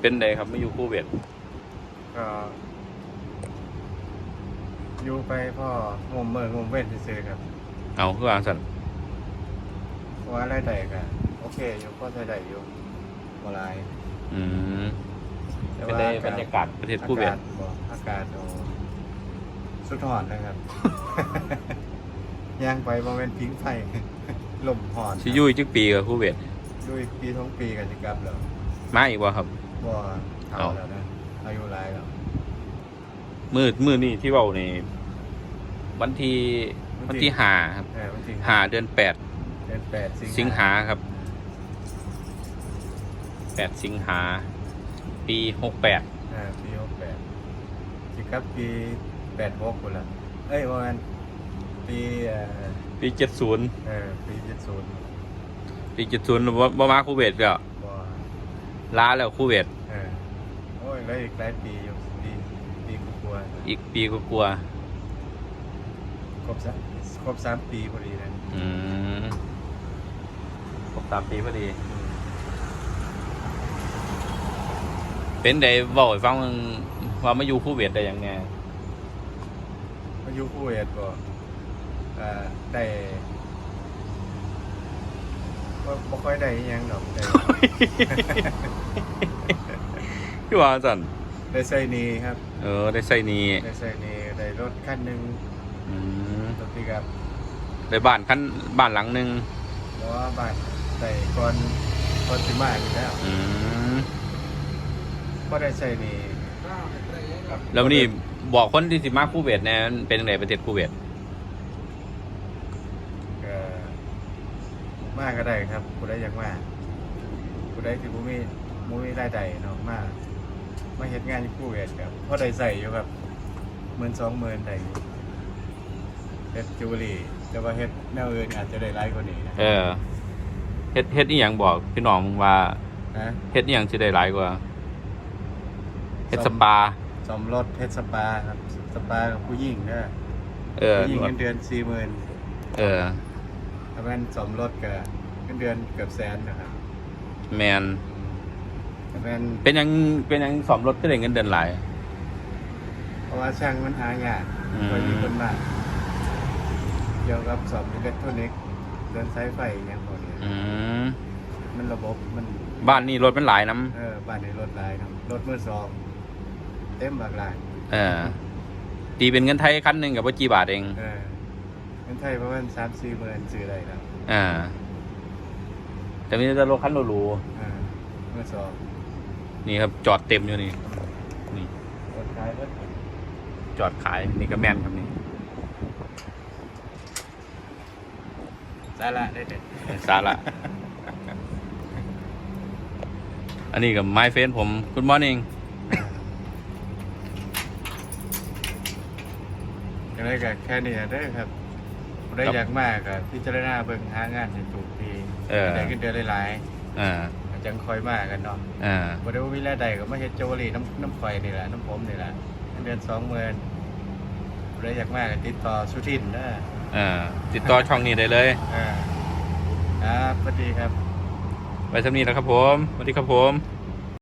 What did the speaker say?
เป็นไงครับไม่อยู่คูเวตก็อยู่ไปพ่องมเมื่องมเว้นซื้อๆครับเอาคือวางสันเพราะว่ารายได้ก็โอเคอยู่ก็รายได้อยู่บ่หลายอืมแต่เป็นว่าได้บรรยากาศประเทศคูเวตอากาศบ่อากาศโอ้สุดหอนนะครับ ย่างไปบ่เป็นพิงไฟ ลมหอนชิอยุยจักปีกับคูเวตด้วยปีท้องปีกันสิกลับแล้วมาอีกว่าครับ บ่เฒ่าเอาแล้วนะอายุหลายแล้วมืดมืดนี่ที่เว้านี่วันที่วัวันนที่ที่ห้าครับเออวันที่ห้าเดือนแปดเดือนแปดสิงหาครับแปดสิงหาปีหกแปดอ่าปีหกแปดสิกลับปีแปดหกคนละเอ้ยว่างั้น ปีเอ่อปีเจ็ดศูนย์เออปีเจ็ดศูนย์ปีเจ็ดศูนย์บ่มาคูเวตก็บ่ลาแล้วคูเวตเออโอ้ยแล้วอีกหลายปีอยู่ปีปีกลัวาอีกปีก็กลัวๆครบสามครบสามปีพอดีนะๆอืมครบสามปีพอดี เป็นไดบอกให้ฟังว่าว่ามาอยู่คูเวตได้ยังไง อายุคู่เอ็ด ก็อ่าได้ก็บ่ค่อยได้อิหยังดอกได้ พี่ว่าสันได้ใส่หนีครับ เออ ได้ใส่นี้ได้ใส่หนีได้รถคันหนึ่งอืมรถปิกอัพได้บ้านคันบ้านหลังหนึ่งเพราะว่าบ้านใส่ก่อนก่อนสิมาอยู่แล้วอืมก็ได้ใส่หนีครับแล้ววันนี้บอกคนที่สิมาคูเวตเนี่ยมันเป็นยังไงประเทศคูเวต ก็ มากก็ได้ครับผู้ใดอยากมาผู้ใดที่บ่มีบ่มีรายได้เนาะมามาเฮ็ดงานอยู่คู่เวทครับพอได้ใส่อยู่ครับหมื่นสองหมื่นได้อยู่เฮ็ดจูเวลรี่แต่ว่าเฮ็ดแนวอื่นอาจจะได้หลายกว่านี้นะเออเฮ็ดเฮ็ดอีหยังบอกพี่น้องว่านะเฮ็ดอีหยังสิได้หลายกว่าเฮ็ดสปาซ่อมรถเฮ็ดสปาครับสปากับผู้หญิงเด้อเออผู้หญิงเงินเดือน40,000เออ ถ้าแม่นซ่อมรถก็เงินเดือนเกือบแสนนะครับแมนถ้าแม่นเป็นหยังเป็นหยังสอมรถก็ได้เงินเดือนหลาย เพราะว่าช่างมันหายากอืม ก็มีคนมาเกี่ยวกับสอบอิเล็กทรอนิกส์เดินสายไฟอย่างเงี้ยพวกนี้อืมมันระบบมัน บ้านนี่รถมันหลายน้เออบ้านในรถหลายครับรถมือสองเต็มบากหลายำเออตีเป็นเงินไทยคันหนึ่งกับว่ากี่บาทเอง เออเงินไทยประมาณสามสี่หมื่นซื้อได้ครับอ่า แต่มีแต่รถคันหรูเออมือสองๆนี่ครับจอดเต็มอยู่นี่นี่ รถขายรถจอดขายนี่ก็แม่นครับนี่สาระได้เด็ดสาระอันนี้กับไม้เฟนผม Good morning ก็ได้กับแค่นี้ได้อครับ ได้อยากมากครับพิจารณาเบิ่งหางานให้ถูกทีเออ ได้เงินเดือนหลายอ่าๆจังคอยมากกันเนาะอ่าบ่ได้ว่ามีรายได้ก็มาเฮ็ดโจวเวลรี่น้ำน้ำไฟนี่แหละน้ำผมนี่แหละเงินเดือนสองหมื่นบ่ได้อยากมากก็ติดต่อสุทินนะอ่าติดต่อช่องนี้ได้เลยอ่าครับสวัสดีครับ ไว้สำนี้แล้วครับผมสวัสดีครับผม